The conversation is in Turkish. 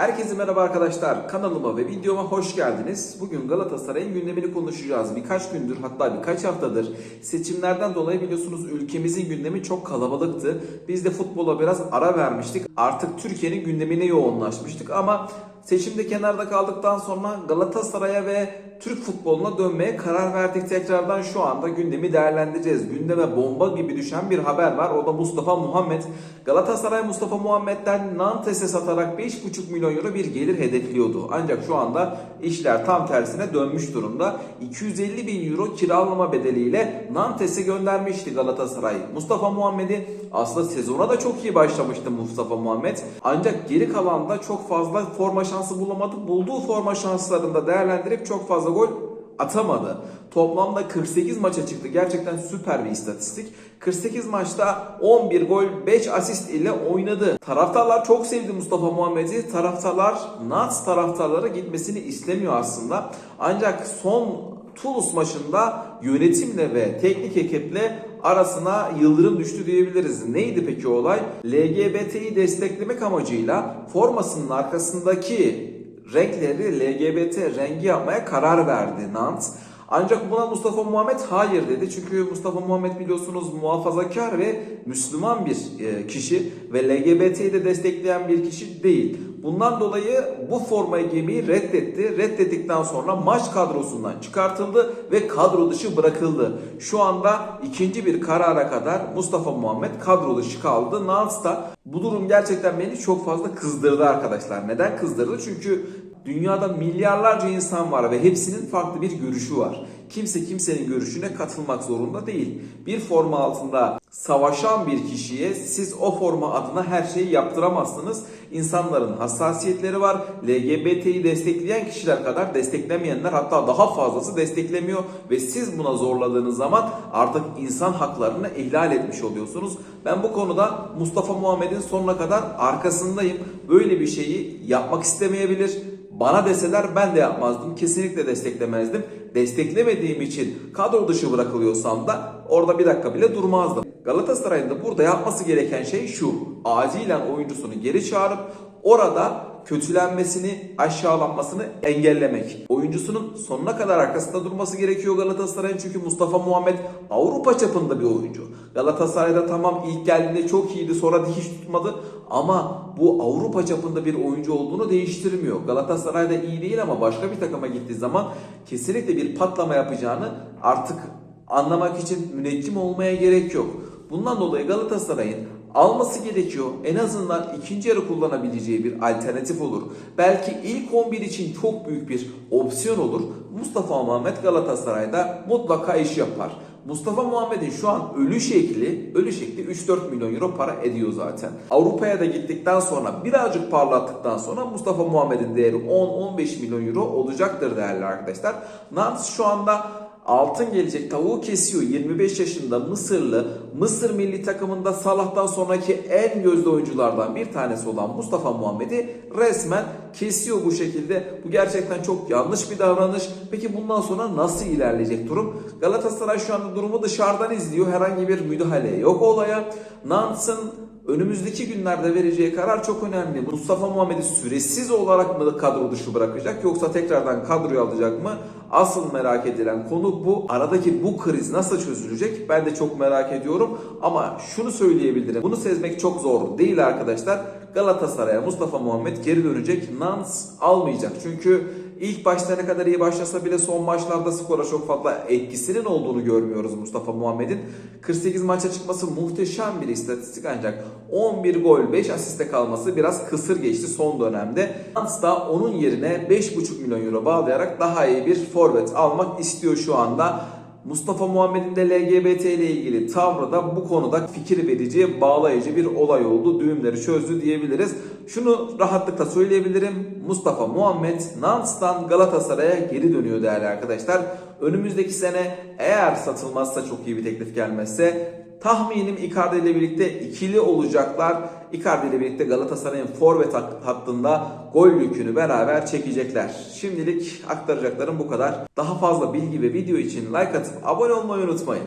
Herkese merhaba arkadaşlar. Kanalıma ve videoma hoş geldiniz. Bugün Galatasaray'ın gündemini konuşacağız. Birkaç gündür hatta birkaç haftadır seçimlerden dolayı biliyorsunuz ülkemizin gündemi çok kalabalıktı. Biz de futbola biraz ara vermiştik. Artık Türkiye'nin gündemine yoğunlaşmıştık ama seçimde kenarda kaldıktan sonra Galatasaray'a ve Türk futboluna dönmeye karar verdik. Tekrardan şu anda gündemi değerlendireceğiz. Gündeme bomba gibi düşen bir haber var. O da Mustafa Muhammed. Galatasaray Mustafa Muhammed'den Nantes'e satarak 5,5 milyon euro bir gelir hedefliyordu. Ancak şu anda işler tam tersine dönmüş durumda. 250 bin euro kiralama bedeliyle Nantes'e göndermişti Galatasaray. Mustafa Muhammed'i aslında sezona da çok iyi başlamıştı Mustafa Muhammed. Ancak geri kalanda çok fazla forma şansı bulamadı. Bulduğu forma şanslarını da değerlendirip çok fazla gol atamadı. Toplamda 48 maça çıktı. Gerçekten süper bir istatistik. 48 maçta 11 gol 5 asist ile oynadı. Taraftarlar çok sevdi Mustafa Muhammed'i. Taraftarlar Nats taraftarları gitmesini istemiyor aslında. Ancak son Toulouse maçında yönetimle ve teknik ekiple arasına yıldırım düştü diyebiliriz. Neydi peki olay? LGBT'yi desteklemek amacıyla formasının arkasındaki renkleri LGBT rengi yapmaya karar verdi Nantes. Ancak buna Mustafa Muhammed hayır dedi. Çünkü Mustafa Muhammed biliyorsunuz muhafazakar ve Müslüman bir e, kişi ve LGBT'yi de destekleyen bir kişi değil. Bundan dolayı bu formayı giymeyi reddetti. Reddettikten sonra maç kadrosundan çıkartıldı ve kadro dışı bırakıldı. Şu anda ikinci bir karara kadar Mustafa Muhammed kadro dışı kaldı. Nantes'ta bu durum gerçekten beni çok fazla kızdırdı arkadaşlar. Neden kızdırdı? Çünkü Dünyada milyarlarca insan var ve hepsinin farklı bir görüşü var. Kimse kimsenin görüşüne katılmak zorunda değil. Bir forma altında savaşan bir kişiye siz o forma adına her şeyi yaptıramazsınız. İnsanların hassasiyetleri var. LGBT'yi destekleyen kişiler kadar desteklemeyenler hatta daha fazlası desteklemiyor ve siz buna zorladığınız zaman artık insan haklarını ihlal etmiş oluyorsunuz. Ben bu konuda Mustafa Muhammed'in sonuna kadar arkasındayım. Böyle bir şeyi yapmak istemeyebilir. Bana deseler ben de yapmazdım. Kesinlikle desteklemezdim. Desteklemediğim için kadro dışı bırakılıyorsam da orada bir dakika bile durmazdım. Galatasaray'ın da burada yapması gereken şey şu. Acilen oyuncusunu geri çağırıp orada kötülenmesini, aşağılanmasını engellemek. Oyuncusunun sonuna kadar arkasında durması gerekiyor Galatasaray'ın çünkü Mustafa Muhammed Avrupa çapında bir oyuncu. Galatasaray'da tamam ilk geldiğinde çok iyiydi sonra dikiş tutmadı ama bu Avrupa çapında bir oyuncu olduğunu değiştirmiyor. Galatasaray'da iyi değil ama başka bir takıma gittiği zaman kesinlikle bir patlama yapacağını artık anlamak için müneccim olmaya gerek yok. Bundan dolayı Galatasaray'ın alması gerekiyor. En azından ikinci yarı kullanabileceği bir alternatif olur. Belki ilk 11 için çok büyük bir opsiyon olur. Mustafa Muhammed Galatasaray'da mutlaka iş yapar. Mustafa Muhammed'in şu an ölü şekli, ölü şekli 3-4 milyon euro para ediyor zaten. Avrupa'ya da gittikten sonra birazcık parlattıktan sonra Mustafa Muhammed'in değeri 10-15 milyon euro olacaktır değerli arkadaşlar. Nantes şu anda altın gelecek tavuğu kesiyor. 25 yaşında Mısırlı, Mısır milli takımında Salah'tan sonraki en gözde oyunculardan bir tanesi olan Mustafa Muhammed'i resmen kesiyor bu şekilde. Bu gerçekten çok yanlış bir davranış. Peki bundan sonra nasıl ilerleyecek durum? Galatasaray şu anda durumu dışarıdan izliyor. Herhangi bir müdahale yok olaya. Nantes'ın önümüzdeki günlerde vereceği karar çok önemli. Mustafa Muhammed'i süresiz olarak mı kadro dışı bırakacak yoksa tekrardan kadroya alacak mı? Asıl merak edilen konu bu. Aradaki bu kriz nasıl çözülecek? Ben de çok merak ediyorum. Ama şunu söyleyebilirim. Bunu sezmek çok zor değil arkadaşlar. Galatasaray'a Mustafa Muhammed geri dönecek. Nans almayacak. Çünkü ilk başta ne kadar iyi başlasa bile son maçlarda skora çok fazla etkisinin olduğunu görmüyoruz Mustafa Muhammed'in. 48 maça çıkması muhteşem bir istatistik ancak 11 gol 5 asiste kalması biraz kısır geçti son dönemde. Nans da onun yerine 5,5 milyon euro bağlayarak daha iyi bir forvet almak istiyor şu anda. Mustafa Muhammed'in de LGBT ile ilgili tavrı da bu konuda fikir verici, bağlayıcı bir olay oldu. Düğümleri çözdü diyebiliriz. Şunu rahatlıkla söyleyebilirim. Mustafa Muhammed Nantes'tan Galatasaray'a geri dönüyor değerli arkadaşlar. Önümüzdeki sene eğer satılmazsa çok iyi bir teklif gelmezse Tahminim Icardi ile birlikte ikili olacaklar. Icardi ile birlikte Galatasaray'ın forvet hattında gol yükünü beraber çekecekler. Şimdilik aktaracaklarım bu kadar. Daha fazla bilgi ve video için like atıp abone olmayı unutmayın.